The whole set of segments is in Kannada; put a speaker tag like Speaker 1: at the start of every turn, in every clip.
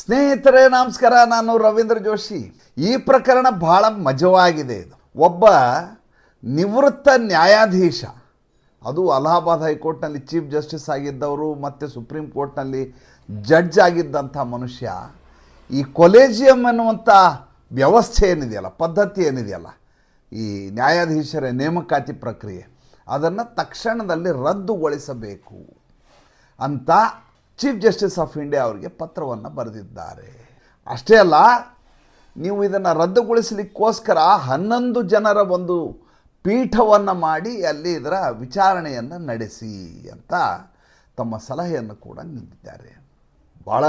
Speaker 1: ಸ್ನೇಹಿತರೇ, ನಮಸ್ಕಾರ. ನಾನು ರವೀಂದ್ರ ಜೋಶಿ. ಈ ಪ್ರಕರಣ ಬಹಳ ಮಜವಾಗಿದೆ ಇದು. ಒಬ್ಬ ನಿವೃತ್ತ ನ್ಯಾಯಾಧೀಶ, ಅದು ಅಲಹಾಬಾದ್ ಹೈಕೋರ್ಟ್ನಲ್ಲಿ ಚೀಫ್ ಜಸ್ಟಿಸ್ ಆಗಿದ್ದವರು ಮತ್ತು ಸುಪ್ರೀಂ ಕೋರ್ಟ್ನಲ್ಲಿ ಜಡ್ಜ್ ಆಗಿದ್ದಂಥ ಮನುಷ್ಯ, ಈ ಕೊಲೇಜಿಯಂ ಎನ್ನುವಂಥ ವ್ಯವಸ್ಥೆ ಏನಿದೆಯಲ್ಲ, ಪದ್ಧತಿ ಏನಿದೆಯಲ್ಲ, ಈ ನ್ಯಾಯಾಧೀಶರ ನೇಮಕಾತಿ ಪ್ರಕ್ರಿಯೆ, ಅದನ್ನು ತಕ್ಷಣದಲ್ಲಿ ರದ್ದುಗೊಳಿಸಬೇಕು ಅಂತ ಚೀಫ್ ಜಸ್ಟಿಸ್ ಆಫ್ ಇಂಡಿಯಾ ಅವರಿಗೆ ಪತ್ರವನ್ನು ಬರೆದಿದ್ದಾರೆ. ಅಷ್ಟೇ ಅಲ್ಲ, ನೀವು ಇದನ್ನು ರದ್ದುಗೊಳಿಸಲಿಕ್ಕೋಸ್ಕರ ಹನ್ನೊಂದು ಜನರ ಒಂದು ಪೀಠವನ್ನು ಮಾಡಿ ಅಲ್ಲಿ ಇದರ ವಿಚಾರಣೆಯನ್ನು ನಡೆಸಿ ಅಂತ ತಮ್ಮ ಸಲಹೆಯನ್ನು ಕೂಡ ನೀಡಿದ್ದಾರೆ. ಭಾಳ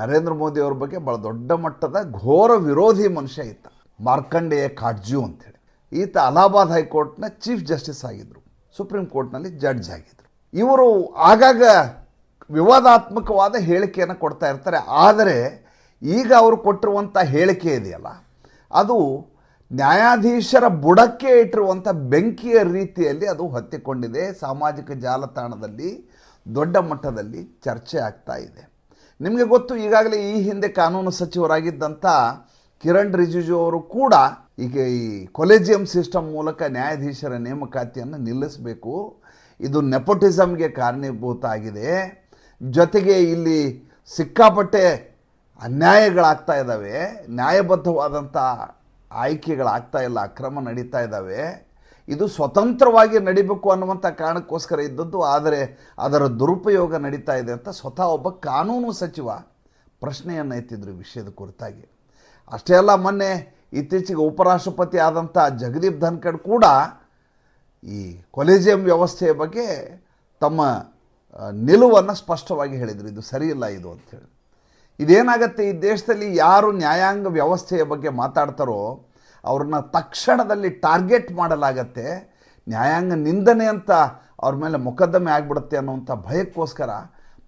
Speaker 1: ನರೇಂದ್ರ ಮೋದಿ ಅವ್ರ ಬಗ್ಗೆ ಭಾಳ ದೊಡ್ಡ ಮಟ್ಟದ ಘೋರ ವಿರೋಧಿ ಮನುಷ್ಯ ಈತ. ಮಾರ್ಕಂಡೇಯ ಕಾಡ್ಜು ಅಂತೇಳಿ ಈತ ಅಲಹಾಬಾದ್ ಹೈಕೋರ್ಟ್ನ ಚೀಫ್ ಜಸ್ಟಿಸ್ ಆಗಿದ್ದರು ಸುಪ್ರೀಂ ಕೋರ್ಟ್ನಲ್ಲಿ ಜಡ್ಜ್ ಆಗಿದ್ದರು ಇವರು ಆಗಾಗ ವಿವಾದಾತ್ಮಕವಾದ ಹೇಳಿಕೆಯನ್ನು ಕೊಡ್ತಾ ಇರ್ತಾರೆ. ಆದರೆ ಈಗ ಅವರು ಕೊಟ್ಟಿರುವಂಥ ಹೇಳಿಕೆ ಇದೆಯಲ್ಲ, ಅದು ನ್ಯಾಯಾಧೀಶರ ಬುಡಕ್ಕೆ ಇಟ್ಟಿರುವಂಥ ಬೆಂಕಿಯ ರೀತಿಯಲ್ಲಿ ಅದು ಹೊತ್ತಿಕೊಂಡಿದೆ. ಸಾಮಾಜಿಕ ಜಾಲತಾಣದಲ್ಲಿ, ದೊಡ್ಡ ಮಟ್ಟದಲ್ಲಿ ಚರ್ಚೆ ಆಗ್ತಾ ಇದೆ. ನಿಮಗೆ ಗೊತ್ತು, ಈಗಾಗಲೇ ಈ ಹಿಂದೆ ಕಾನೂನು ಸಚಿವರಾಗಿದ್ದಂಥ ಕಿರಣ್ ರಿಜಿಜು ಅವರು ಕೂಡ ಈಗ ಈ ಕೊಲೆಜಿಯಂ ಸಿಸ್ಟಮ್ ಮೂಲಕ ನ್ಯಾಯಾಧೀಶರ ನೇಮಕಾತಿಯನ್ನು ನಿಲ್ಲಿಸಬೇಕು. ಇದು ನೆಪೋಟಿಸಮ್ಗೆ ಕಾರಣೀಭೂತ ಆಗಿದೆ. ಜೊತೆಗೆ ಇಲ್ಲಿ ಸಿಕ್ಕಾಪಟ್ಟೆ ಅನ್ಯಾಯಗಳಾಗ್ತಾ ಇದ್ದಾವೆ, ನ್ಯಾಯಬದ್ಧವಾದಂಥ ಆಯ್ಕೆಗಳಾಗ್ತಾ ಇಲ್ಲ, ಅಕ್ರಮ ನಡೀತಾ ಇದ್ದಾವೆ. ಇದು ಸ್ವತಂತ್ರವಾಗಿ ನಡಿಬೇಕು ಅನ್ನುವಂಥ ಕಾರಣಕ್ಕೋಸ್ಕರ ಇದ್ದದ್ದು, ಆದರೆ ಅದರ ದುರುಪಯೋಗ ನಡೀತಾ ಇದೆ ಅಂತ ಸ್ವತಃ ಒಬ್ಬ ಕಾನೂನು ಸಚಿವ ಪ್ರಶ್ನೆಯನ್ನು ಎತ್ತಿದ್ರು ವಿಷಯದ ಕುರಿತಾಗಿ. ಅಷ್ಟೇ ಅಲ್ಲ, ಮೊನ್ನೆ ಇತ್ತೀಚೆಗೆ ಉಪರಾಷ್ಟ್ರಪತಿ ಆದಂಥ ಜಗದೀಪ್ ಧನ್ಕಡ್ ಕೂಡ ಈ ಕೊಲೆಜಿಯಂ ವ್ಯವಸ್ಥೆಯ ಬಗ್ಗೆ ತಮ್ಮ ನಿಲುವನ್ನು ಸ್ಪಷ್ಟವಾಗಿ ಹೇಳಿದರು. ಇದು ಸರಿಯಿಲ್ಲ ಇದು ಅಂಥೇಳಿ ಇದೇನಾಗತ್ತೆ, ಈ ದೇಶದಲ್ಲಿ ಯಾರು ನ್ಯಾಯಾಂಗ ವ್ಯವಸ್ಥೆಯ ಬಗ್ಗೆ ಮಾತಾಡ್ತಾರೋ, ಅವ್ರನ್ನ ತಕ್ಷಣದಲ್ಲಿ ಟಾರ್ಗೆಟ್ ಮಾಡಲಾಗತ್ತೆ. ನ್ಯಾಯಾಂಗ ನಿಂದನೆ ಅಂತ ಅವ್ರ ಮೇಲೆ ಮೊಕದ್ದಮೆ ಆಗಿಬಿಡುತ್ತೆ ಅನ್ನುವಂಥ ಭಯಕ್ಕೋಸ್ಕರ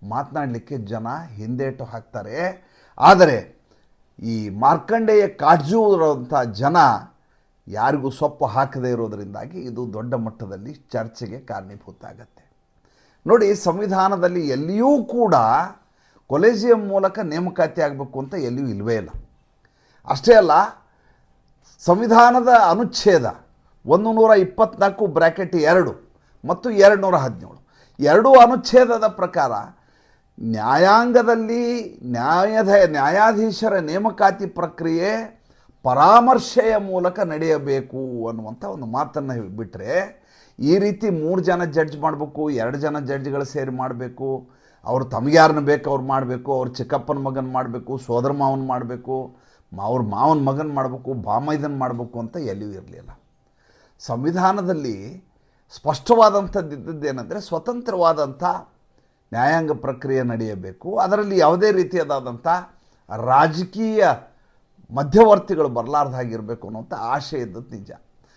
Speaker 1: ಮಾತನಾಡಲಿಕ್ಕೆ ಜನ ಹಿಂದೇಟು ಹಾಕ್ತಾರೆ. ಆದರೆ, ಈ ಮಾರ್ಕಂಡೇಯ ಕಾಡ್ಜು ಜನ ಯಾರಿಗೂ ಸೊಪ್ಪು ಹಾಕದೇ ಇರೋದರಿಂದಾಗಿ ಇದು ದೊಡ್ಡ ಮಟ್ಟದಲ್ಲಿ ಚರ್ಚೆಗೆ ಕಾರಣೀಭೂತ ಆಗತ್ತೆ. ನೋಡಿ, ಸಂವಿಧಾನದಲ್ಲಿ ಎಲ್ಲಿಯೂ ಕೂಡ ಕೊಲೇಜಿಯಂ ಮೂಲಕ ನೇಮಕಾತಿ ಆಗಬೇಕು ಅಂತ ಎಲ್ಲಿಯೂ ಇಲ್ಲವೇ ಇಲ್ಲ. ಅಷ್ಟೇ ಅಲ್ಲ, ಸಂವಿಧಾನದ ಅನುಚ್ಛೇದ ಒಂದು ನೂರ ಇಪ್ಪತ್ನಾಲ್ಕು ಬ್ರ್ಯಾಕೆಟ್ ಎರಡು ಮತ್ತು ಎರಡು ನೂರ ಹದಿನೇಳು ಎರಡೂ ಅನುಚ್ಛೇದದ ಪ್ರಕಾರ ನ್ಯಾಯಾಂಗದಲ್ಲಿ ನ್ಯಾಯಧ ನ್ಯಾಯಾಧೀಶರ ನೇಮಕಾತಿ ಪ್ರಕ್ರಿಯೆ ಪರಾಮರ್ಶೆಯ ಮೂಲಕ ನಡೆಯಬೇಕು ಅನ್ನುವಂಥ ಒಂದು ಮಾತನ್ನು ಬಿಟ್ಟರೆ ಈ ರೀತಿ ಮೂರು ಜನ ಜಡ್ಜ್ ಮಾಡಬೇಕು, ಎರಡು ಜನ ಜಡ್ಜ್ಗಳು ಸೇರಿ ಮಾಡಬೇಕು, ಅವ್ರು ತಮಗೆ ಯಾರನ್ನ ಬೇಕು ಅವ್ರು ಮಾಡಬೇಕು, ಅವ್ರ ಚಿಕ್ಕಪ್ಪನ ಮಗನ ಮಾಡಬೇಕು, ಸೋದರ ಮಾವನ ಮಾಡಬೇಕು ಅವ್ರ ಮಾವನ ಮಗನ ಮಾಡಬೇಕು, ಬಾಮೈದನ್ ಮಾಡಬೇಕು ಅಂತ ಎಲ್ಲಿಯೂ ಇರಲಿಲ್ಲ. ಸಂವಿಧಾನದಲ್ಲಿ ಸ್ಪಷ್ಟವಾದಂಥದ್ದು ಇದ್ದದ್ದೇನೆಂದರೆ ಸ್ವತಂತ್ರವಾದಂಥ ನ್ಯಾಯಾಂಗ ಪ್ರಕ್ರಿಯೆ ನಡೆಯಬೇಕು. ಅದರಲ್ಲಿ ಯಾವುದೇ ರೀತಿಯಾದಂಥ ರಾಜಕೀಯ ಮಧ್ಯವರ್ತಿಗಳು ಬರಲಾರ್ದಾಗಿರಬೇಕು ಅನ್ನೋಂಥ ಆಶೆ ಇದ್ದದ್ದು ನಿಜ.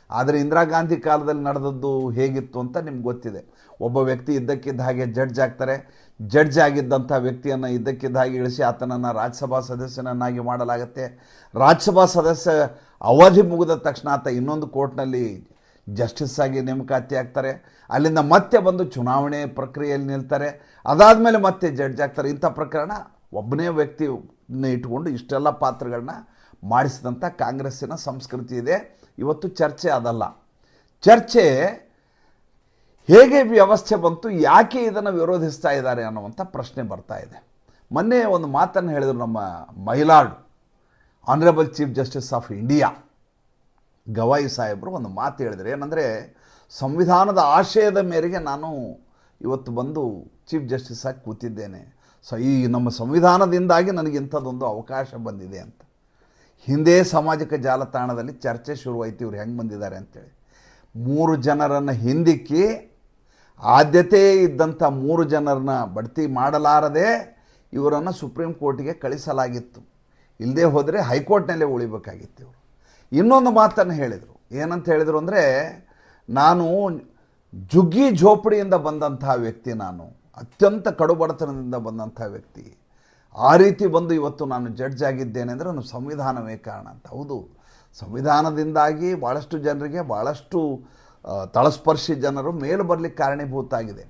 Speaker 1: ಆದರೆ ಇಂದಿರಾ ಗಾಂಧಿ ಕಾಲದಲ್ಲಿ ನಡೆದದ್ದು ಹೇಗಿತ್ತು ಅಂತ ನಿಮ್ಗೆ ಗೊತ್ತಿದೆ. ಒಬ್ಬ ವ್ಯಕ್ತಿ ಇದ್ದಕ್ಕಿದ್ದ ಹಾಗೆ ಜಡ್ಜ್ ಆಗ್ತಾರೆ. ಜಡ್ಜ್ ಆಗಿದ್ದಂಥ ವ್ಯಕ್ತಿಯನ್ನು ಇದ್ದಕ್ಕಿದ್ದ ಹಾಗೆ ಇಳಿಸಿ ಆತನನ್ನು ರಾಜ್ಯಸಭಾ ಸದಸ್ಯನನ್ನಾಗಿ ಮಾಡಲಾಗುತ್ತೆ. ರಾಜ್ಯಸಭಾ ಸದಸ್ಯ ಅವಧಿ ಮುಗಿದ ತಕ್ಷಣ ಆತ ಇನ್ನೊಂದು ಕೋರ್ಟ್ನಲ್ಲಿ ಜಸ್ಟಿಸ್ ಆಗಿ ನೇಮಕಾತಿ ಆಗ್ತಾರೆ. ಅಲ್ಲಿಂದ ಮತ್ತೆ ಬಂದು ಚುನಾವಣೆ ಪ್ರಕ್ರಿಯೆಯಲ್ಲಿ ನಿಲ್ತಾರೆ. ಅದಾದಮೇಲೆ ಮತ್ತೆ ಜಡ್ಜ್ ಆಗ್ತಾರೆ. ಇಂಥ ಪ್ರಕರಣ ಒಬ್ಬನೇ ವ್ಯಕ್ತಿನ ಇಟ್ಕೊಂಡು ಇಷ್ಟೆಲ್ಲ ಪಾತ್ರಗಳನ್ನ ಮಾಡಿಸಿದಂಥ ಕಾಂಗ್ರೆಸ್ಸಿನ ಸಂಸ್ಕೃತಿ ಇದೆ. ಇವತ್ತು ಚರ್ಚೆ ಅದಲ್ಲ. ಚರ್ಚೆ ಹೇಗೆ ವ್ಯವಸ್ಥೆ ಬಂತು, ಯಾಕೆ ಇದನ್ನು ವಿರೋಧಿಸ್ತಾ ಇದ್ದಾರೆ ಅನ್ನುವಂಥ ಪ್ರಶ್ನೆ ಬರ್ತಾ ಇದೆ. ಮೊನ್ನೆ ಒಂದು ಮಾತನ್ನು ಹೇಳಿದರು ನಮ್ಮ my lord honourable chief justice of India Gavai ಸಾಹೇಬರು ಒಂದು ಮಾತು ಹೇಳಿದರು. ಏನಂದರೆ, ಸಂವಿಧಾನದ ಆಶಯದ ಮೇರೆಗೆ ನಾನು ಇವತ್ತು ಬಂದು ಚೀಫ್ ಜಸ್ಟಿಸ್ ಆಗಿ ಕೂತಿದ್ದೇನೆ. ಸೊ ಈ ನಮ್ಮ ಸಂವಿಧಾನದಿಂದಾಗಿ ನನಗೆ ಇಂಥದ್ದೊಂದು ಅವಕಾಶ ಬಂದಿದೆ ಅಂತ. ಹಿಂದೆ ಸಾಮಾಜಿಕ ಜಾಲತಾಣದಲ್ಲಿ ಚರ್ಚೆ ಶುರುವಾಯ್ತು, ಇವ್ರು ಹೆಂಗೆ ಬಂದಿದ್ದಾರೆ ಅಂತೇಳಿ. ಮೂರು ಜನರನ್ನು ಹಿಂದಿಕ್ಕಿ, ಆದ್ಯತೆ ಇದ್ದಂಥ ಮೂರು ಜನರನ್ನ ಬಡ್ತಿ ಮಾಡಲಾರದೆ ಇವರನ್ನು ಸುಪ್ರೀಂ ಕೋರ್ಟಿಗೆ ಕಳಿಸಲಾಗಿತ್ತು. ಇಲ್ಲದೆ ಹೋದರೆ ಹೈಕೋರ್ಟ್ನಲ್ಲೇ ಉಳಿಬೇಕಾಗಿತ್ತು ಇವರು. ಇನ್ನೊಂದು ಮಾತನ್ನು ಹೇಳಿದರು. ಏನಂತ ಹೇಳಿದರು ಅಂದರೆ, ನಾನು ಜುಗ್ಗಿ ಝೋಪಡಿಯಿಂದ ಬಂದಂತಹ ವ್ಯಕ್ತಿ ನಾನು, ಅತ್ಯಂತ ಕಡುಬಡತನದಿಂದ ಬಂದಂಥ ವ್ಯಕ್ತಿ. ಆ ರೀತಿ ಬಂದು ಇವತ್ತು ನಾನು ಜಡ್ಜ್ ಆಗಿದ್ದೇನೆ ಅಂದರೆ ನಾನು ಸಂವಿಧಾನವೇ ಕಾರಣ ಅಂತ. ಹೌದು. ಸಂವಿಧಾನದಿಂದಾಗಿ ಭಾಳಷ್ಟು ಜನರಿಗೆ ಭಾಳಷ್ಟು ತಳಸ್ಪರ್ಶಿ ಜನರು ಮೇಲು ಬರಲಿಕ್ಕೆ ಕಾರಣೀಭೂತ ಆಗಿದೆ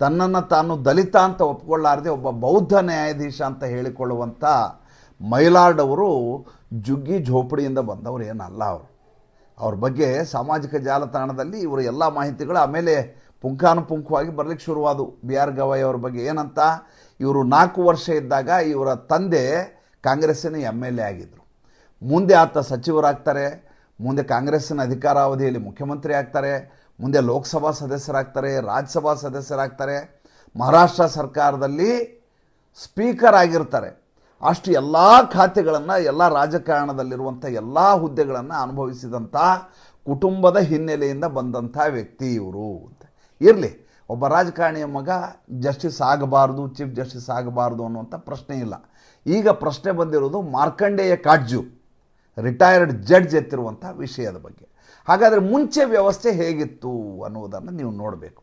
Speaker 1: ತನ್ನನ್ನು ತಾನು ದಲಿತ ಅಂತ ಒಪ್ಕೊಳ್ಳಾರದೆ ಒಬ್ಬ ಬೌದ್ಧ ನ್ಯಾಯಾಧೀಶ ಅಂತ ಹೇಳಿಕೊಳ್ಳುವಂಥ ಮೈಲಾರ್ಡ್ ಅವರು ಜುಗ್ಗಿ ಝೋಪಡಿಯಿಂದ ಬಂದವರು ಏನಲ್ಲ ಅವರು. ಅವ್ರ ಬಗ್ಗೆ ಸಾಮಾಜಿಕ ಜಾಲತಾಣದಲ್ಲಿ ಇವರು ಎಲ್ಲ ಮಾಹಿತಿಗಳು ಆಮೇಲೆ ಪುಂಖಾನುಪುಂಖವಾಗಿ ಬರಲಿಕ್ಕೆ ಶುರುವಾದವು ಬಿ ಆರ್ ಗವಾಯಿ ಅವ್ರ ಬಗ್ಗೆ ಏನಂತ, ಇವರು ನಾಲ್ಕು ವರ್ಷ ಇದ್ದಾಗ ಇವರ ತಂದೆ ಕಾಂಗ್ರೆಸ್ಸಿನ ಎಂ ಎಲ್ ಎ ಆಗಿದ್ದರು ಮುಂದೆ ಆತ ಸಚಿವರಾಗ್ತಾರೆ, ಮುಂದೆ ಕಾಂಗ್ರೆಸ್ಸಿನ ಅಧಿಕಾರಾವಧಿಯಲ್ಲಿ ಮುಖ್ಯಮಂತ್ರಿ ಆಗ್ತಾರೆ, ಮುಂದೆ ಲೋಕಸಭಾ ಸದಸ್ಯರಾಗ್ತಾರೆ, ರಾಜ್ಯಸಭಾ ಸದಸ್ಯರಾಗ್ತಾರೆ, ಮಹಾರಾಷ್ಟ್ರ ಸರ್ಕಾರದಲ್ಲಿ ಸ್ಪೀಕರ್ ಆಗಿರ್ತಾರೆ. ಅಷ್ಟು ಎಲ್ಲ ಖಾತೆಗಳನ್ನು, ಎಲ್ಲ ರಾಜಕಾರಣದಲ್ಲಿರುವಂಥ ಎಲ್ಲ ಹುದ್ದೆಗಳನ್ನು ಅನುಭವಿಸಿದಂಥ ಕುಟುಂಬದ ಹಿನ್ನೆಲೆಯಿಂದ ಬಂದಂಥ ವ್ಯಕ್ತಿ ಇವರು. ಇರಲಿ. ಒಬ್ಬ ರಾಜಕಾರಣಿಯ ಮಗ ಜಸ್ಟಿಸ್ ಆಗಬಾರ್ದು ಚೀಫ್ ಜಸ್ಟಿಸ್ ಆಗಬಾರ್ದು ಅನ್ನುವಂಥ ಪ್ರಶ್ನೆ ಇಲ್ಲ. ಈಗ ಪ್ರಶ್ನೆ ಬಂದಿರೋದು ಮಾರ್ಕಂಡೇಯ ಕಾಡ್ಜು ರಿಟೈರ್ಡ್ ಜಡ್ಜ್ ಎತ್ತಿರುವಂಥ ವಿಷಯದ ಬಗ್ಗೆ. ಹಾಗಾದರೆ ಮುಂಚೆ ವ್ಯವಸ್ಥೆ ಹೇಗಿತ್ತು ಅನ್ನುವುದನ್ನು ನೀವು ನೋಡಬೇಕು.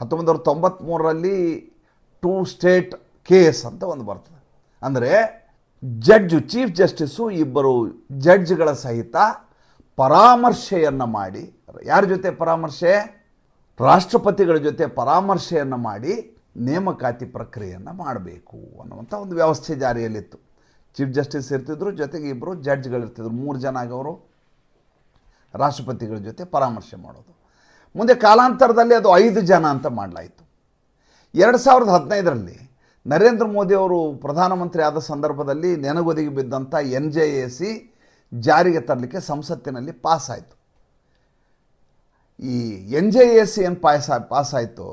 Speaker 1: ಹತ್ತೊಂಬತ್ತು ನೂರ ತೊಂಬತ್ತ್ಮೂರರಲ್ಲಿ ಟೂ ಸ್ಟೇಟ್ ಕೇಸ್ ಅಂತ ಒಂದು ಬರ್ತದೆ. ಅಂದರೆ ಜಡ್ಜು ಚೀಫ್ ಜಸ್ಟಿಸ್ಸು ಇಬ್ಬರು ಜಡ್ಜ್ಗಳ ಸಹಿತ ಪರಾಮರ್ಶೆಯನ್ನು ಮಾಡಿ. ಯಾರ ಜೊತೆ ಪರಾಮರ್ಶೆ? ರಾಷ್ಟ್ರಪತಿಗಳ ಜೊತೆ ಪರಾಮರ್ಶೆಯನ್ನು ಮಾಡಿ ನೇಮಕಾತಿ ಪ್ರಕ್ರಿಯೆಯನ್ನು ಮಾಡಬೇಕು ಅನ್ನುವಂಥ ಒಂದು ವ್ಯವಸ್ಥೆ ಜಾರಿಯಲ್ಲಿತ್ತು. ಚೀಫ್ ಜಸ್ಟಿಸ್ ಇರ್ತಿದ್ರು, ಜೊತೆಗೆ ಇಬ್ಬರು ಜಡ್ಜ್ಗಳಿರ್ತಿದ್ರು ಮೂರು ಜನ ಆಗೋರು ರಾಷ್ಟ್ರಪತಿಗಳ ಜೊತೆ ಪರಾಮರ್ಶೆ ಮಾಡೋದು. ಮುಂದೆ ಕಾಲಾಂತರದಲ್ಲಿ ಅದು ಐದು ಜನ ಅಂತ ಮಾಡಲಾಯಿತು. ಎರಡು ಸಾವಿರದ ಹದಿನೈದರಲ್ಲಿ ನರೇಂದ್ರ ಮೋದಿ ಅವರು ಪ್ರಧಾನಮಂತ್ರಿ ಆದ ಸಂದರ್ಭದಲ್ಲಿ ನೆನಗೊದಿಗೆ ಬಿದ್ದಂಥ ಎನ್ ಜೆ ಎ ಸಿ ಜಾರಿಗೆ ತರಲಿಕ್ಕೆ ಸಂಸತ್ತಿನಲ್ಲಿ ಪಾಸ್ ಆಯಿತು. ಈ ಎನ್ ಜೆ ಎ ಏನು ಪಾಸ್ ಆಯಿತು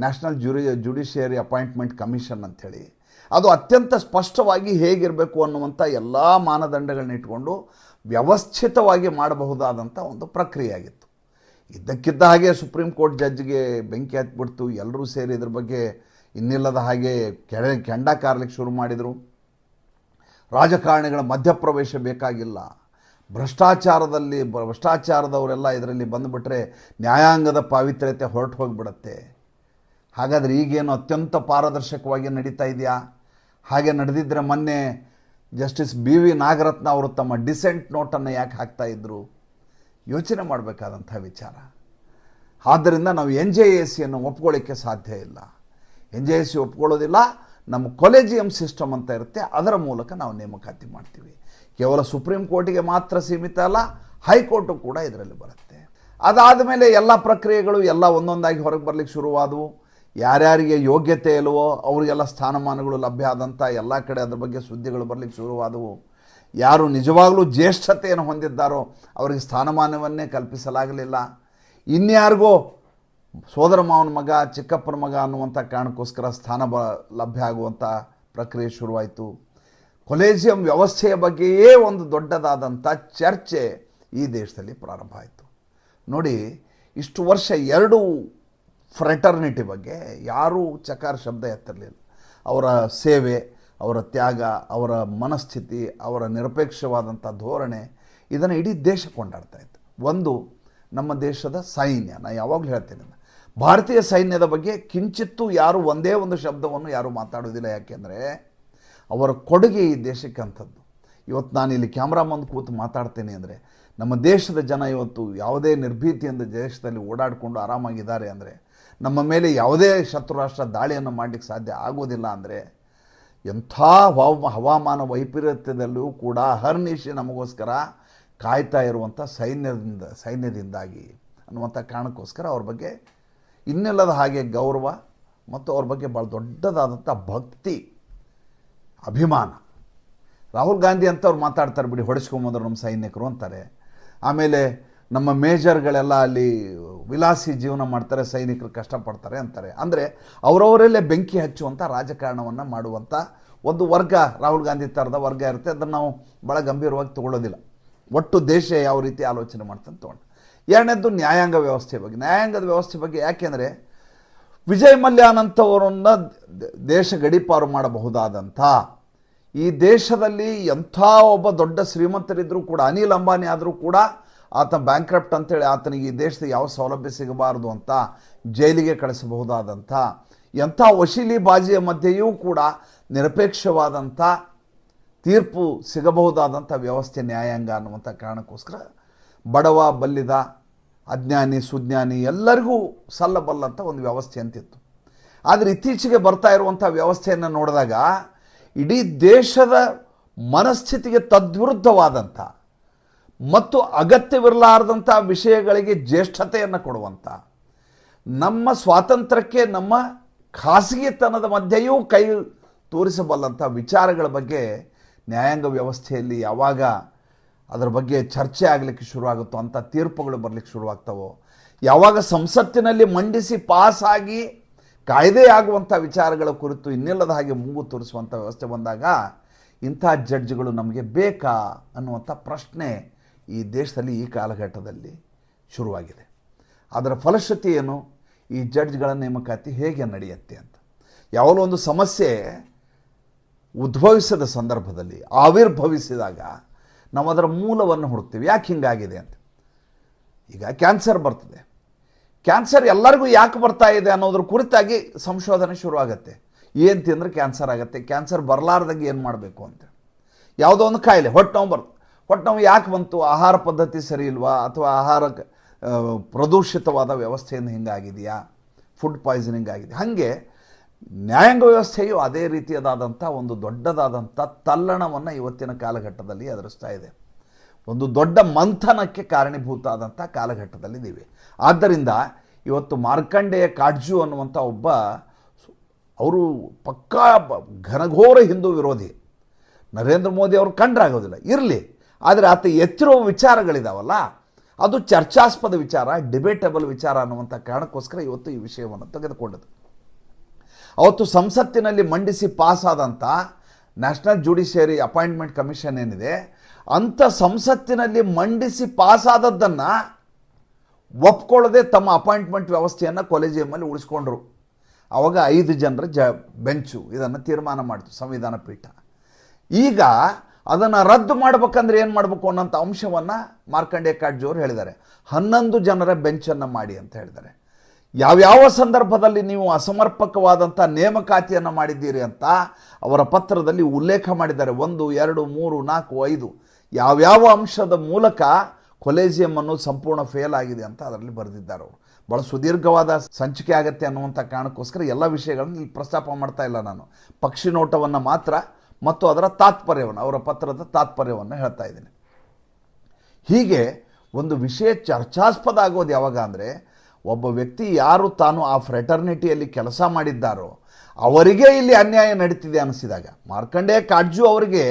Speaker 1: ನ್ಯಾಷನಲ್ ಜುರಿ ಜುಡಿಷಿಯರಿ ಅಪಾಯಿಂಟ್ಮೆಂಟ್ ಕಮಿಷನ್ ಅಂಥೇಳಿ. ಅದು ಅತ್ಯಂತ ಸ್ಪಷ್ಟವಾಗಿ ಹೇಗಿರಬೇಕು ಅನ್ನುವಂಥ ಎಲ್ಲ ಮಾನದಂಡಗಳನ್ನ ಇಟ್ಕೊಂಡು ವ್ಯವಸ್ಥಿತವಾಗಿ ಮಾಡಬಹುದಾದಂಥ ಒಂದು ಪ್ರಕ್ರಿಯೆ ಆಗಿತ್ತು ಇದ್ದಕ್ಕಿದ್ದ ಹಾಗೆ ಸುಪ್ರೀಂ ಕೋರ್ಟ್ ಜಡ್ಜ್ಗೆ ಬೆಂಕಿ ಹತ್ಬಿಡ್ತು. ಎಲ್ಲರೂ ಸೇರಿ ಇದ್ರ ಬಗ್ಗೆ ಇನ್ನಿಲ್ಲದ ಹಾಗೆ ಕೆಳ, ಕೆಂಡ ಕಾರ್ಲಿಕ್ಕೆ ಶುರು ಮಾಡಿದರು. ರಾಜಕಾರಣಿಗಳ ಮಧ್ಯಪ್ರವೇಶ ಬೇಕಾಗಿಲ್ಲ. ಭ್ರಷ್ಟಾಚಾರದಲ್ಲಿ ಭ್ರಷ್ಟಾಚಾರದವರೆಲ್ಲ ಇದರಲ್ಲಿ ಬಂದುಬಿಟ್ರೆ ನ್ಯಾಯಾಂಗದ ಪಾವಿತ್ರ್ಯತೆ ಹೊರಟು ಹೋಗಿಬಿಡತ್ತೆ. ಹಾಗಾದರೆ ಈಗೇನು ಅತ್ಯಂತ ಪಾರದರ್ಶಕವಾಗಿ ನಡೀತಾ ಇದೆಯಾ? ಹಾಗೆ ನಡೆದಿದ್ದರೆ ಮೊನ್ನೆ ಜಸ್ಟಿಸ್ ಬಿ ವಿ ನಾಗರತ್ನ ಅವರು ತಮ್ಮ ಡಿಸೆಂಟ್ ನೋಟನ್ನು ಯಾಕೆ ಹಾಕ್ತಾ ಇದ್ದರು ಯೋಚನೆ ಮಾಡಬೇಕಾದಂಥ ವಿಚಾರ. ಆದ್ದರಿಂದ ನಾವು ಎನ್ ಜೆ ಎ ಸಿಯನ್ನು ಒಪ್ಕೊಳ್ಳಿಕ್ಕೆ ಸಾಧ್ಯ ಇಲ್ಲ. ಎನ್ ಜೆ ಎ ಸಿ ಒಪ್ಕೊಳ್ಳೋದಿಲ್ಲ, ನಮ್ಮ ಕೊಲೆಜಿಯಂ ಸಿಸ್ಟಮ್ ಅಂತ ಇರುತ್ತೆ, ಅದರ ಮೂಲಕ ನಾವು ನೇಮಕಾತಿ ಮಾಡ್ತೀವಿ. ಕೇವಲ ಸುಪ್ರೀಂ ಕೋರ್ಟಿಗೆ ಮಾತ್ರ ಸೀಮಿತ ಅಲ್ಲ, ಹೈಕೋರ್ಟು ಕೂಡ ಇದರಲ್ಲಿ ಬರುತ್ತೆ. ಅದಾದ ಮೇಲೆ ಎಲ್ಲ ಪ್ರಕ್ರಿಯೆಗಳು ಎಲ್ಲ ಒಂದೊಂದಾಗಿ ಹೊರಗೆ ಬರಲಿಕ್ಕೆ ಶುರುವಾದವು. ಯಾರ್ಯಾರಿಗೆ ಯೋಗ್ಯತೆ ಇಲ್ವೋ ಅವರಿಗೆಲ್ಲ ಸ್ಥಾನಮಾನಗಳು ಲಭ್ಯ ಆದಂಥ ಎಲ್ಲ ಕಡೆ ಅದ್ರ ಬಗ್ಗೆ ಸುದ್ದಿಗಳು ಬರಲಿಕ್ಕೆ ಶುರುವಾದವು. ಯಾರು ನಿಜವಾಗಲೂ ಜ್ಯೇಷ್ಠತೆಯನ್ನು ಹೊಂದಿದ್ದಾರೋ ಅವರಿಗೆ ಸ್ಥಾನಮಾನವನ್ನೇ ಕಲ್ಪಿಸಲಾಗಲಿಲ್ಲ. ಇನ್ಯಾರಿಗೋ ಸೋದರ ಮಾವನ ಮಗ, ಚಿಕ್ಕಪ್ಪನ ಮಗ ಅನ್ನುವಂಥ ಕಾರಣಕ್ಕೋಸ್ಕರ ಸ್ಥಾನ ಬ, ಲಭ್ಯ ಆಗುವಂಥ ಪ್ರಕ್ರಿಯೆ ಶುರುವಾಯಿತು. ಕೊಲೇಜಿಯಂ ವ್ಯವಸ್ಥೆಯ ಬಗ್ಗೆಯೇ ಒಂದು ದೊಡ್ಡದಾದಂಥ ಚರ್ಚೆ ಈ ದೇಶದಲ್ಲಿ ಪ್ರಾರಂಭ ಆಯಿತು. ನೋಡಿ, ಇಷ್ಟು ವರ್ಷ ಎರಡು ಫ್ರೆಟರ್ನಿಟಿ ಬಗ್ಗೆ ಯಾರೂ ಚಕಾರ ಶಬ್ದ ಎತ್ತಿರಲಿಲ್ಲ. ಅವರ ಸೇವೆ, ಅವರ ತ್ಯಾಗ, ಅವರ ಮನಸ್ಥಿತಿ, ಅವರ ನಿರಪೇಕ್ಷವಾದಂಥ ಧೋರಣೆ, ಇದನ್ನು ಇಡೀ ದೇಶ ಕೊಂಡಾಡ್ತಾ ಇತ್ತು. ಒಂದು, ನಮ್ಮ ದೇಶದ ಸೈನ್ಯ. ನಾನು ಯಾವಾಗಲೂ ಹೇಳ್ತೇನೆ ಭಾರತೀಯ ಸೈನ್ಯದ ಬಗ್ಗೆ ಕಿಂಚಿತ್ತೂ ಯಾರು ಒಂದೇ ಒಂದು ಶಬ್ದವನ್ನು ಯಾರು ಮಾತಾಡೋದಿಲ್ಲ ಯಾಕೆಂದರೆ ಅವರ ಕೊಡುಗೆ ಈ ದೇಶಕ್ಕೆ ಅಂಥದ್ದು. ಇವತ್ತು ನಾನು ಇಲ್ಲಿ ಕ್ಯಾಮ್ರಾ ಮುಂದೆ ಕೂತು ಮಾತಾಡ್ತೇನೆ ಅಂದರೆ, ನಮ್ಮ ದೇಶದ ಜನ ಇವತ್ತು ಯಾವುದೇ ನಿರ್ಭೀತಿಯಿಂದ ದೇಶದಲ್ಲಿ ಓಡಾಡಿಕೊಂಡು ಆರಾಮಾಗಿದ್ದಾರೆ ಅಂದರೆ, ನಮ್ಮ ಮೇಲೆ ಯಾವುದೇ ಶತ್ರು ರಾಷ್ಟ್ರ ದಾಳಿಯನ್ನು ಮಾಡಲಿಕ್ಕೆ ಸಾಧ್ಯ ಆಗೋದಿಲ್ಲ ಅಂದರೆ, ಎಂಥ ಹವಾಮ, ಹವಾಮಾನ ವೈಪರೀತ್ಯದಲ್ಲೂ ಕೂಡ ಅಹರ್ನಿಶಿ ನಮಗೋಸ್ಕರ ಕಾಯ್ತಾ ಇರುವಂಥ ಸೈನ್ಯದಿಂದ, ಸೈನ್ಯದಿಂದಾಗಿ ಅನ್ನುವಂಥ ಕಾರಣಕ್ಕೋಸ್ಕರ ಅವ್ರ ಬಗ್ಗೆ ಇನ್ನೆಲ್ಲದ ಹಾಗೆ ಗೌರವ ಮತ್ತು ಅವ್ರ ಬಗ್ಗೆ ಭಾಳ ದೊಡ್ಡದಾದಂಥ ಭಕ್ತಿ ಅಭಿಮಾನ. ರಾಹುಲ್ ಗಾಂಧಿ ಅಂತವ್ರು ಮಾತಾಡ್ತಾರೆ ಬಿಡಿ ಹೊಡೆಸ್ಕೊಂಬಂದ್ರು ನಮ್ಮ ಸೈನಿಕರು ಅಂತಾರೆ. ಆಮೇಲೆ ನಮ್ಮ ಮೇಜರ್ಗಳೆಲ್ಲ ಅಲ್ಲಿ ವಿಲಾಸಿ ಜೀವನ ಮಾಡ್ತಾರೆ, ಸೈನಿಕರು ಕಷ್ಟಪಡ್ತಾರೆ ಅಂತಾರೆ. ಅಂದರೆ ಅವರವರಲ್ಲೇ ಬೆಂಕಿ ಹಚ್ಚುವಂಥ ರಾಜಕಾರಣವನ್ನು ಮಾಡುವಂಥ ಒಂದು ವರ್ಗ ರಾಹುಲ್ ಗಾಂಧಿ ಥರದ ವರ್ಗ ಇರುತ್ತೆ. ಅದನ್ನು ನಾವು ಭಾಳ ಗಂಭೀರವಾಗಿ ತಗೊಳ್ಳೋದಿಲ್ಲ. ಒಟ್ಟು ದೇಶ ಯಾವ ರೀತಿ ಆಲೋಚನೆ ಮಾಡ್ತಾನೆ ತೊಗೊಂಡು. ಎರಡನೇದ್ದು ನ್ಯಾಯಾಂಗ ವ್ಯವಸ್ಥೆ ಬಗ್ಗೆ. ನ್ಯಾಯಾಂಗದ ವ್ಯವಸ್ಥೆ ಬಗ್ಗೆ ಯಾಕೆಂದರೆ ವಿಜಯ್ ಮಲ್ಯಾನಂಥವರನ್ನ ದೇಶ ಗಡೀಪಾರು ಮಾಡಬಹುದಾದಂಥ, ಈ ದೇಶದಲ್ಲಿ ಎಂಥ ಒಬ್ಬ ದೊಡ್ಡ ಶ್ರೀಮಂತರಿದ್ದರೂ ಕೂಡ, ಅನಿಲ್ ಅಂಬಾನಿ ಆದರೂ ಕೂಡ ಆತ ಬ್ಯಾಂಕ್ರಪ್ಟ್ ಅಂತೇಳಿ ಆತನಿಗೆ ಈ ದೇಶದ ಯಾವ ಸೌಲಭ್ಯ ಸಿಗಬಾರದು ಅಂತ ಜೈಲಿಗೆ ಕಳಿಸಬಹುದಾದಂಥ, ಎಂಥ ವಶೀಲಿ ಬಾಜಿಯ ಮಧ್ಯೆಯೂ ಕೂಡ ನಿರಪೇಕ್ಷವಾದಂಥ ತೀರ್ಪು ಸಿಗಬಹುದಾದಂಥ ವ್ಯವಸ್ಥೆ ನ್ಯಾಯಾಂಗ ಅನ್ನುವಂಥ ಕಾರಣಕ್ಕೋಸ್ಕರ ಬಡವ ಬಲ್ಲಿದ ಅಜ್ಞಾನಿ, ಸುಜ್ಞಾನಿ ಎಲ್ಲರಿಗೂ ಸಲ್ಲಬಲ್ಲಂಥ ಒಂದು ವ್ಯವಸ್ಥೆ ಅಂತಿತ್ತು. ಆದರೆ ಇತ್ತೀಚೆಗೆ ಬರ್ತಾ ಇರುವಂಥ ವ್ಯವಸ್ಥೆಯನ್ನು ನೋಡಿದಾಗ ಇಡೀ ದೇಶದ ಮನಸ್ಥಿತಿಗೆ ತದ್ವಿರುದ್ಧವಾದಂಥ ಮತ್ತು ಅಗತ್ಯವಿರಲಾರದಂಥ ವಿಷಯಗಳಿಗೆ ಜ್ಯೇಷ್ಠತೆಯನ್ನು ಕೊಡುವಂಥ ನಮ್ಮ ಸ್ವಾತಂತ್ರ್ಯಕ್ಕೆ ನಮ್ಮ ಖಾಸಗಿತನದ ಮಧ್ಯೆಯೂ ಕೈ ತೋರಿಸಬಲ್ಲಂಥ ವಿಚಾರಗಳ ಬಗ್ಗೆ ನ್ಯಾಯಾಂಗ ವ್ಯವಸ್ಥೆಯಲ್ಲಿ ಯಾವಾಗ ಅದರ ಬಗ್ಗೆ ಚರ್ಚೆ ಆಗಲಿಕ್ಕೆ ಶುರುವಾಗುತ್ತೋ ಅಂಥ ತೀರ್ಪುಗಳು ಬರಲಿಕ್ಕೆ ಶುರುವಾಗ್ತವೋ? ಯಾವಾಗ ಸಂಸತ್ತಿನಲ್ಲಿ ಮಂಡಿಸಿ ಪಾಸ್ ಆಗಿ ಕಾಯ್ದೆ ಆಗುವಂಥ ವಿಚಾರಗಳ ಕುರಿತು ಇನ್ನಿಲ್ಲದ ಹಾಗೆ ಮೂಗು ತೋರಿಸುವಂಥ ವ್ಯವಸ್ಥೆ ಬಂದಾಗ ಇಂಥ ಜಡ್ಜ್ಗಳು ನಮಗೆ ಬೇಕಾ ಅನ್ನುವಂಥ ಪ್ರಶ್ನೆ ಈ ದೇಶದಲ್ಲಿ ಈ ಕಾಲಘಟ್ಟದಲ್ಲಿ ಶುರುವಾಗಿದೆ. ಅದರ ಫಲಶ್ರುತಿ ಏನು? ಈ ಜಡ್ಜ್ಗಳ ನೇಮಕಾತಿ ಹೇಗೆ ನಡೆಯುತ್ತೆ ಅಂತ. ಯಾವಾಗಲೂ ಒಂದು ಸಮಸ್ಯೆ ಉದ್ಭವಿಸಿದ ಸಂದರ್ಭದಲ್ಲಿ, ಆವಿರ್ಭವಿಸಿದಾಗ ನಾವು ಅದರ ಮೂಲವನ್ನು ಹುಡುಕ್ತೀವಿ. ಯಾಕೆ ಹಿಂಗಾಗಿದೆ ಅಂತ. ಈಗ ಕ್ಯಾನ್ಸರ್ ಬರ್ತದೆ. ಕ್ಯಾನ್ಸರ್ ಎಲ್ಲರಿಗೂ ಯಾಕೆ ಬರ್ತಾ ಇದೆ ಅನ್ನೋದ್ರ ಕುರಿತಾಗಿ ಸಂಶೋಧನೆ ಶುರುವಾಗತ್ತೆ ಏನು ತಿಂದರೆ ಕ್ಯಾನ್ಸರ್ ಆಗುತ್ತೆ. ಕ್ಯಾನ್ಸರ್ ಬರಲಾರ್ದಂಗೆ ಏನು ಮಾಡಬೇಕು ಅಂತ. ಯಾವುದೋ ಒಂದು ಕಾಯಿಲೆ, ಹೊಟ್ಟೆ ನೋವು ಬರ್ತದೆ. ಹೊಟ್ಟೆ ನೋವು ಯಾಕೆ ಬಂತು? ಆಹಾರ ಪದ್ಧತಿ ಸರಿ ಇಲ್ವಾ? ಅಥವಾ ಆಹಾರ ಪ್ರದೂಷಿತವಾದ ವ್ಯವಸ್ಥೆಯಿಂದ ಹಿಂಗಾಗಿದೆಯಾ? ಫುಡ್ ಪಾಯ್ಸನಿಂಗ್ ಆಗಿದೆ. ಹಾಗೆ ನ್ಯಾಯಾಂಗ ವ್ಯವಸ್ಥೆಯು ಅದೇ ರೀತಿಯದಾದಂಥ ಒಂದು ದೊಡ್ಡದಾದಂಥ ತಲ್ಲಣವನ್ನು ಇವತ್ತಿನ ಕಾಲಘಟ್ಟದಲ್ಲಿ ಎದುರಿಸ್ತಾ ಇದೆ. ಒಂದು ದೊಡ್ಡ ಮಂಥನಕ್ಕೆ ಕಾರಣೀಭೂತ ಆದಂಥ ಕಾಲಘಟ್ಟದಲ್ಲಿದ್ದೀವಿ ಆದ್ದರಿಂದ ಇವತ್ತು ಮಾರ್ಕಂಡೇಯ ಕಾಡ್ಜು ಅನ್ನುವಂಥ ಒಬ್ಬ ಅವರು ಪಕ್ಕಾ ಘನಘೋರ ಹಿಂದೂ ವಿರೋಧಿ. ನರೇಂದ್ರ ಮೋದಿ ಅವರು ಕಂಡ್ರಾಗೋದಿಲ್ಲ. ಇರಲಿ. ಆದರೆ ಆತ ಎತ್ತಿರುವ ವಿಚಾರಗಳಿದಾವಲ್ಲ. ಅದು ಚರ್ಚಾಸ್ಪದ ವಿಚಾರ, ಡಿಬೇಟಬಲ್ ವಿಚಾರ ಅನ್ನುವಂಥ ಕಾರಣಕ್ಕೋಸ್ಕರ ಇವತ್ತು ಈ ವಿಷಯವನ್ನು ತೆಗೆದುಕೊಂಡದ್ದು. ಅವತ್ತು ಸಂಸತ್ತಿನಲ್ಲಿ ಮಂಡಿಸಿ ಪಾಸ್ ಆದಂಥ ನ್ಯಾಷನಲ್ ಜುಡಿಷಿಯರಿ ಅಪಾಯಿಂಟ್ಮೆಂಟ್ ಕಮಿಷನ್ ಏನಿದೆ, ಅಂಥ ಸಂಸತ್ತಿನಲ್ಲಿ ಮಂಡಿಸಿ ಪಾಸ್ ಆದದ್ದನ್ನು ಒಪ್ಕೊಳ್ಳದೆ ತಮ್ಮ ಅಪಾಯಿಂಟ್ಮೆಂಟ್ ವ್ಯವಸ್ಥೆಯನ್ನು ಕಾಲೇಜಿಯಮ್ಮಲ್ಲಿ ಉಳಿಸ್ಕೊಂಡ್ರು. ಆವಾಗ ಐದು ಜನರ ಜ, ಬೆಂಚು ಇದನ್ನು ತೀರ್ಮಾನ ಮಾಡಿತು, ಸಂವಿಧಾನ ಪೀಠ. ಈಗ ಅದನ್ನು ರದ್ದು ಮಾಡಬೇಕಂದ್ರೆ ಏನು ಮಾಡಬೇಕು ಅನ್ನೋಂಥ ಅಂಶವನ್ನು ಮಾರ್ಕಂಡೇ ಕಾಡ್ಜಿ ಅವರು ಹೇಳಿದ್ದಾರೆ. ಹನ್ನೊಂದು ಜನರ ಬೆಂಚನ್ನು ಮಾಡಿ ಅಂತ ಹೇಳಿದ್ದಾರೆ. ಯಾವ್ಯಾವ ಸಂದರ್ಭದಲ್ಲಿ ನೀವು ಅಸಮರ್ಪಕವಾದಂಥ ನೇಮಕಾತಿಯನ್ನು ಮಾಡಿದ್ದೀರಿ ಅಂತ ಅವರ ಪತ್ರದಲ್ಲಿ ಉಲ್ಲೇಖ ಮಾಡಿದ್ದಾರೆ. ಒಂದು, ಎರಡು, ಮೂರು, ನಾಲ್ಕು, ಐದು. ಯಾವ್ಯಾವ ಅಂಶದ ಮೂಲಕ ಕೊಲೇಜಿಯಂ ಅನ್ನು ಸಂಪೂರ್ಣ ಫೇಲ್ ಆಗಿದೆ ಅಂತ ಅದರಲ್ಲಿ ಬರೆದಿದ್ದಾರೆ ಅವರು. ಭಾಳ ಸುದೀರ್ಘವಾದ ಸಂಚಿಕೆ ಆಗತ್ತೆ ಅನ್ನುವಂಥ ಕಾರಣಕ್ಕೋಸ್ಕರ ಎಲ್ಲ ವಿಷಯಗಳನ್ನು ಇಲ್ಲಿ ಪ್ರಸ್ತಾಪ ಮಾಡ್ತಾ ಇಲ್ಲ ನಾನು. ಪಕ್ಷಿ ನೋಟವನ್ನು ಮಾತ್ರ ಮತ್ತು ಅದರ ತಾತ್ಪರ್ಯವನ್ನು, ಅವರ ಪತ್ರದ ತಾತ್ಪರ್ಯವನ್ನು ಹೇಳ್ತಾ ಇದ್ದೀನಿ. ಹೀಗೆ ಒಂದು ವಿಷಯ ಚರ್ಚಾಸ್ಪದ ಆಗೋದು ಯಾವಾಗ ಅಂದರೆ ಒಬ್ಬ ವ್ಯಕ್ತಿ ಯಾರು ತಾನು ಆ ಫ್ರೆಟರ್ನಿಟಿಯಲ್ಲಿ ಕೆಲಸ ಮಾಡಿದ್ದಾರೋ ಅವರಿಗೆ ಇಲ್ಲಿ ಅನ್ಯಾಯ ನಡೀತಿದೆ ಅನಿಸಿದಾಗ. ಮಾರ್ಕಂಡೇ ಕಾಡ್ಜು ಅವರಿಗೆ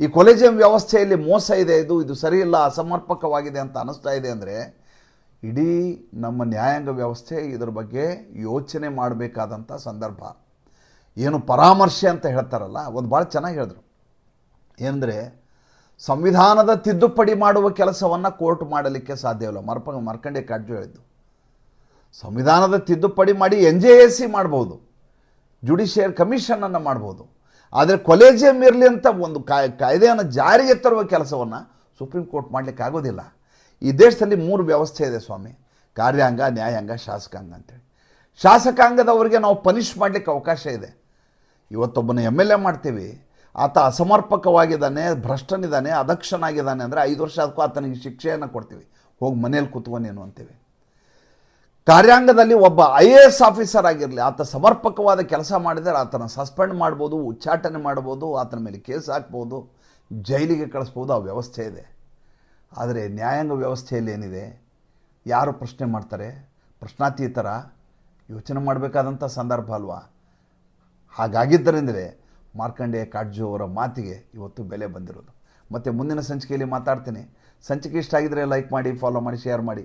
Speaker 1: ಈ ಕೊಲೆಜಿಯಂ ವ್ಯವಸ್ಥೆಯಲ್ಲಿ ಮೋಸ ಇದೆ, ಇದು ಇದು ಸರಿಯಿಲ್ಲ, ಅಸಮರ್ಪಕವಾಗಿದೆ ಅಂತ ಅನಿಸ್ತಾ ಇದೆ ಅಂದರೆ ಇಡೀ ನಮ್ಮ ನ್ಯಾಯಾಂಗ ವ್ಯವಸ್ಥೆ ಇದರ ಬಗ್ಗೆ ಯೋಚನೆ ಮಾಡಬೇಕಾದಂಥ ಸಂದರ್ಭ. ಏನು ಪರಾಮರ್ಶೆ ಅಂತ ಹೇಳ್ತಾರಲ್ಲ ಒಂದು ಭಾಳ ಚೆನ್ನಾಗಿ ಹೇಳಿದ್ರು. ಏನಂದರೆ ಸಂವಿಧಾನದ ತಿದ್ದುಪಡಿ ಮಾಡುವ ಕೆಲಸವನ್ನು ಕೋರ್ಟ್ ಮಾಡಲಿಕ್ಕೆ ಸಾಧ್ಯವಿಲ್ಲ ಮರ್ಪ ಮರ್ಕಂಡೆ ಕಾಡ್ಜು ಹೇಳಿದ್ದು. ಸಂವಿಧಾನದ ತಿದ್ದುಪಡಿ ಮಾಡಿ ಎನ್ ಜೆ ಎಸ್ ಸಿ ಮಾಡ್ಬೋದು. ಜುಡಿಷಿಯರ್ ಕಮಿಷನನ್ನು ಮಾಡ್ಬೋದು. ಆದರೆ ಕೊಲೇಜಿಯಂ ಇರಲಿ ಅಂತ ಒಂದು ಕಾಯ್ ಕಾಯ್ದೆಯನ್ನು ಜಾರಿಗೆ ತರುವ ಕೆಲಸವನ್ನು ಸುಪ್ರೀಂ ಕೋರ್ಟ್ ಮಾಡಲಿಕ್ಕೆ ಆಗೋದಿಲ್ಲ. ಈ ದೇಶದಲ್ಲಿ ಮೂರು ವ್ಯವಸ್ಥೆ ಇದೆ ಸ್ವಾಮಿ. ಕಾರ್ಯಾಂಗ, ನ್ಯಾಯಾಂಗ, ಶಾಸಕಾಂಗ ಅಂತೇಳಿ. ಶಾಸಕಾಂಗದವರಿಗೆ ನಾವು ಪನಿಷ್ ಮಾಡಲಿಕ್ಕೆ ಅವಕಾಶ ಇದೆ. ಇವತ್ತೊಬ್ಬನ ಎಂ ಎಲ್ ಎ ಮಾಡ್ತೀವಿ. ಆತ ಅಸಮರ್ಪಕವಾಗಿದ್ದಾನೆ, ಭ್ರಷ್ಟನಿದ್ದಾನೆ, ಅದಕ್ಷನಾಗಿದ್ದಾನೆ ಅಂದರೆ ಐದು ವರ್ಷ ಅದಕ್ಕೂ ಆತನಿಗೆ ಶಿಕ್ಷೆಯನ್ನು ಕೊಡ್ತೀವಿ. ಹೋಗಿ ಮನೇಲಿ ಕೂತ್ಕೊಂಡು ಅಂತೀವಿ. ಕಾರ್ಯಾಂಗದಲ್ಲಿ ಒಬ್ಬ ಐ ಎ ಎಸ್ ಆಫೀಸರ್ ಆಗಿರಲಿ, ಆತ ಸಮರ್ಪಕವಾದ ಕೆಲಸ ಮಾಡಿದರೆ ಆತನ ಸಸ್ಪೆಂಡ್ ಮಾಡ್ಬೋದು, ಉಚ್ಚಾಟನೆ ಮಾಡ್ಬೋದು, ಆತನ ಮೇಲೆ ಕೇಸ್ ಹಾಕ್ಬೋದು, ಜೈಲಿಗೆ ಕಳಿಸ್ಬೋದು, ಆ ವ್ಯವಸ್ಥೆ ಇದೆ. ಆದರೆ ನ್ಯಾಯಾಂಗ ವ್ಯವಸ್ಥೆಯಲ್ಲಿ ಏನಿದೆ? ಯಾರು ಪ್ರಶ್ನೆ ಮಾಡ್ತಾರೆ? ಪ್ರಶ್ನಾತೀತರ ಯೋಚನೆ ಮಾಡಬೇಕಾದಂಥ ಸಂದರ್ಭ ಅಲ್ವಾ? ಹಾಗಾಗಿದ್ದರಿಂದಲೇ ಮಾರ್ಕಂಡೇಯ ಕಾಡ್ಜು ಅವರ ಮಾತಿಗೆ ಇವತ್ತು ಬೆಲೆ ಬಂದಿರೋದು. ಮತ್ತು ಮುಂದಿನ ಸಂಚಿಕೆಯಲ್ಲಿ ಮಾತಾಡ್ತೀನಿ. ಸಂಚಿಕೆ ಇಷ್ಟ ಆಗಿದ್ದರೆ ಲೈಕ್ ಮಾಡಿ ಫಾಲೋ ಮಾಡಿ ಶೇರ್ ಮಾಡಿ.